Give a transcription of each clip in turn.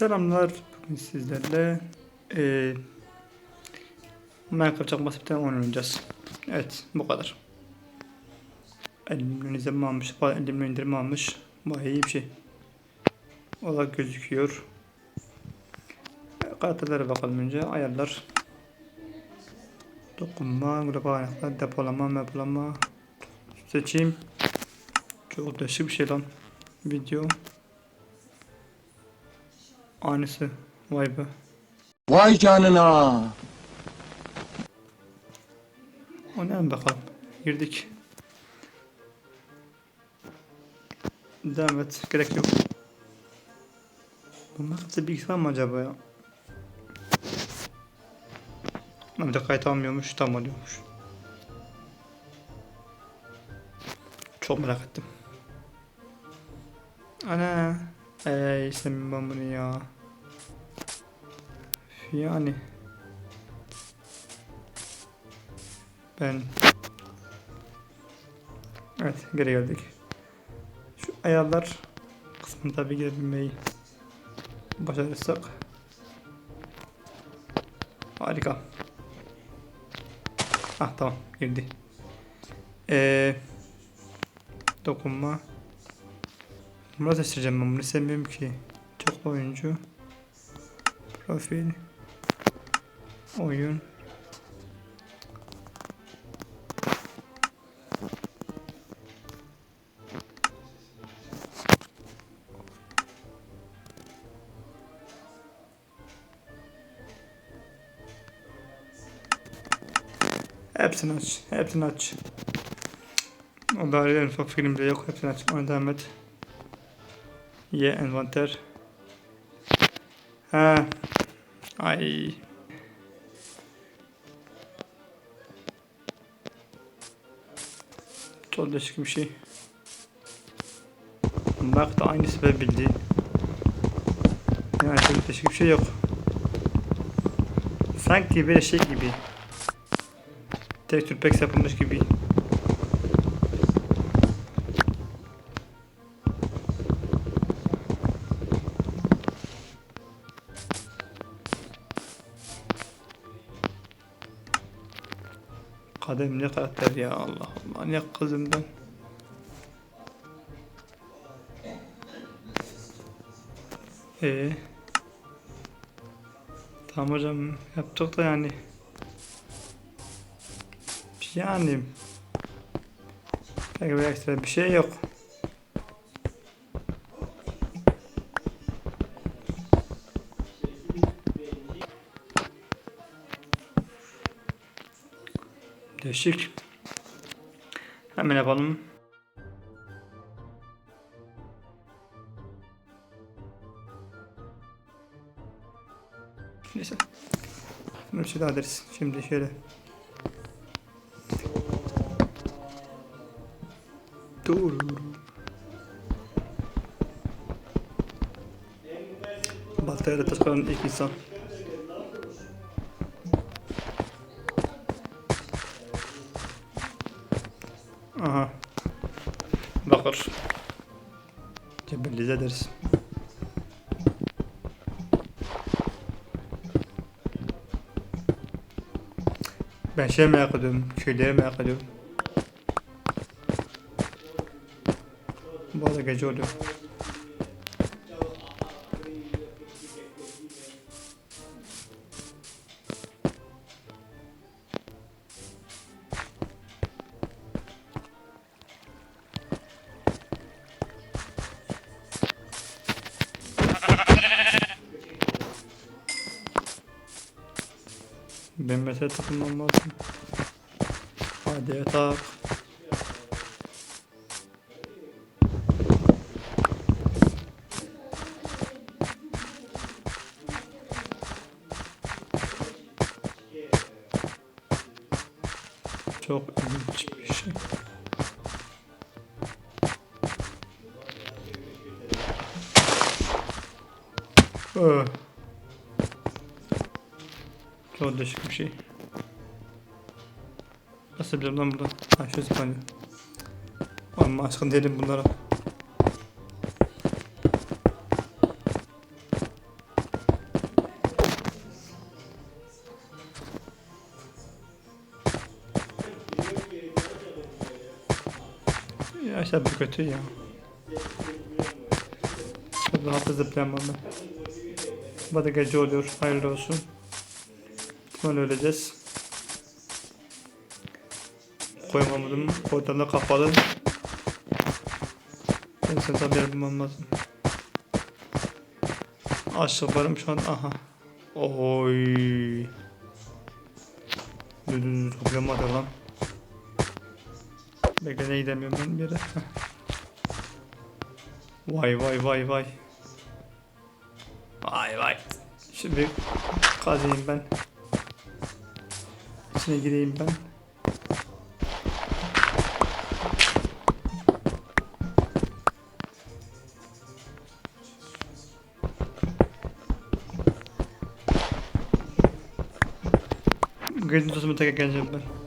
Selamlar. Bugün sizlerle eee Minecraft çakması bir tane oynayacağız. Evet bu kadar. Elimden izleme almış. Elimden indirme almış. Bayağı iyi bir şey. Olarak gözüküyor. Kartalara bakalım önce. Ayarlar. Dokunma, global kaynaklar, depolama, depolama. Seçeyim. Çok değişik bir şey lan. Video. Aynısı. Vay be. Vay canına. Oynayalım bakalım. Girdik. Devam et. Gerek yok. Bunlar hepsi bilgisayar mı acaba ya? Bir de kayıt almıyormuş. Tam alıyormuş. Çok merak ettim. Ana. Eee istemem ben bunu ya. Yani. Ben Evet geri geldik. Şu ayarlar kısmını tabi girebilmeyi başarırsak harika. Ah tamam girdi. Ee, dokunma. Numara seçeceğim ben bunu sevmiyorum ki. Çok oyuncu. Profil. Oyun. Hepsini aç. Hepsini aç. O da en ufak filmde yok. Hepsini aç. Ona devam et. Ye envanter. Ha. Ay. Çok değişik bir şey. Bak da aynısı ve bildiği. Yani çok değişik bir şey yok. Sanki böyle şey gibi. Tekstür pek yapılmış gibi. Kadem ne karakter ya Allah Allah ne kızımdan. Ee, tamam hocam yaptık da yani. Yani pek bir ekstra bir şey yok. Değişik. Hemen yapalım. Neyse. Bunu şey daha deriz. Şimdi şöyle. Dur. Bataryada taşıyan ilk insan. Bakır. Cebellize ederiz. Ben şey merak ediyorum. Köyleri merak ediyorum. Bu arada gece oluyor. Ben mesela takılmam lazım. Hadi yatak. Çok ilginç bir şey. Öh. Zorlaşık bir şey. Nasıl bilirim lan buradan? Ha şu zıplanıyor. Ama aşkın değilim bunlara. Ya işte bu kötü ya. Şurada hafta zıplayan bana. Bu da gece oluyor. Hayırlı olsun. İhtimal öleceğiz. Koyamadım. Oradan da kapalı. Ben sen tabi bulmam lazım. Aşağı varım şu an. Aha. Oy. Dur dur dur. Toplayamadı lan. Bekle ne gidemiyorum ben bir yere. Vay vay vay vay. Vay vay. Şimdi kazayım ben. İçine gireyim ben. Gözüm tutma tekrar geleceğim ben.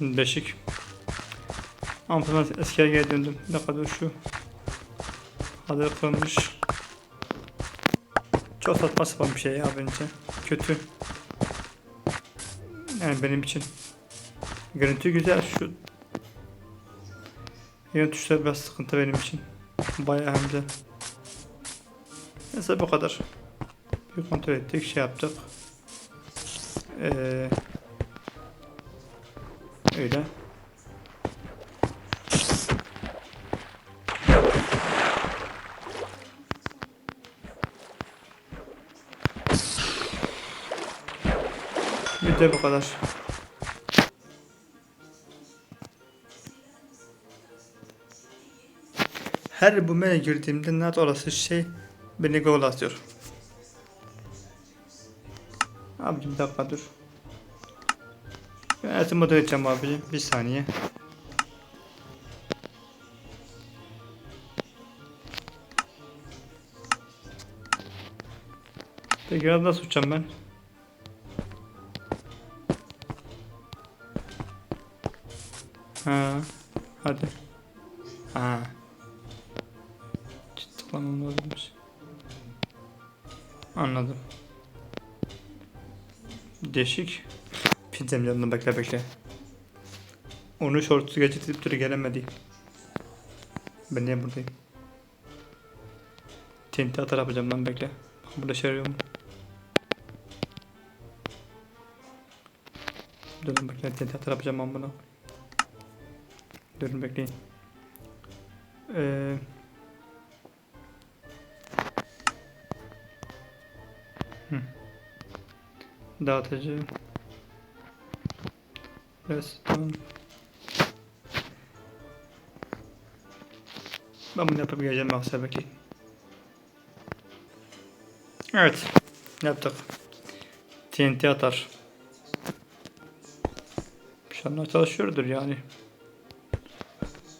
Beşik. Antrenman eskiye geri döndüm. Ne kadar şu. Hazır kılmış. Çok saçma sapan bir şey ya bence. Kötü. Yani benim için. Görüntü güzel şu. Yön tuşları biraz sıkıntı benim için. Bayağı hem de. Neyse bu kadar. Bir kontrol ettik, şey yaptık. Ee, öyle. Bir de bu kadar. Her bu menüye girdiğimde net olası şey beni gol atıyor. Abicim dakika dur. Yönetim modu edeceğim abicim. Bir saniye. Ya nasıl uçacağım ben? Ha, hadi. Ha. Tıklamam lazımmış. Anladım. Değişik. Pizzem yanında bekle bekle. Onu şortsuz geçirtip türü gelemedi. Ben niye buradayım? TNT atar yapacağım lan bekle. Burada şey arıyorum. Durun bekle TNT atar yapacağım ben bunu. Durun bekleyin. Ee, Hı. Dağıtıcı. Restoran. Ben bunu yapıp geleceğim yoksa bekleyin. Evet. Yaptık. TNT atar. Anda çalışıyordur yani.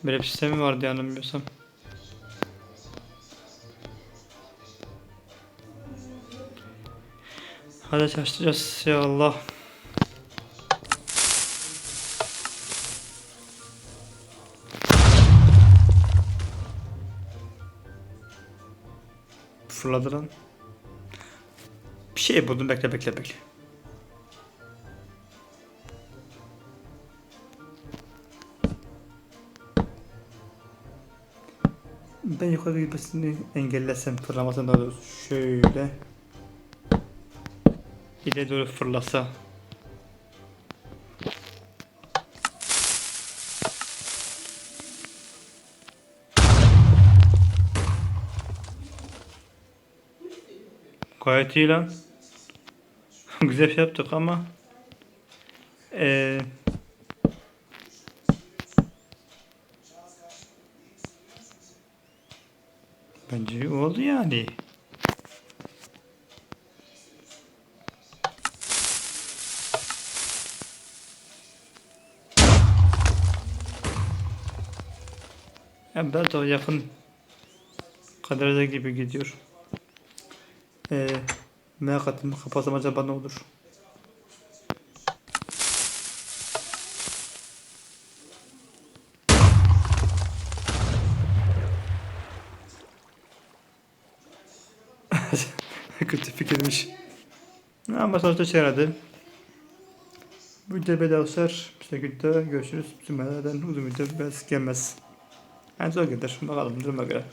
Böyle bir sistemi vardı yanılmıyorsam. Hadi çalışacağız ya Allah. Fırladı. Bir şey buldum bekle bekle bekle. Ben yukarı gitmesini engellesem fırlamasını daha doğrusu şöyle İleri doğru fırlasa. Gayet iyi lan. Güzel şey yaptık ama eee Bence oldu yani. Ya biraz daha yakın kaderde gibi gidiyor. Ee, merak ettim kapatsam acaba ne olur? Kötü fikirmiş. Ama sonuçta işe yaradı. Bu videoda böyle dostlar. Bir şekilde görüşürüz. Tüm uzun video biraz gelmez. Yani zor gelir. Bakalım duruma göre.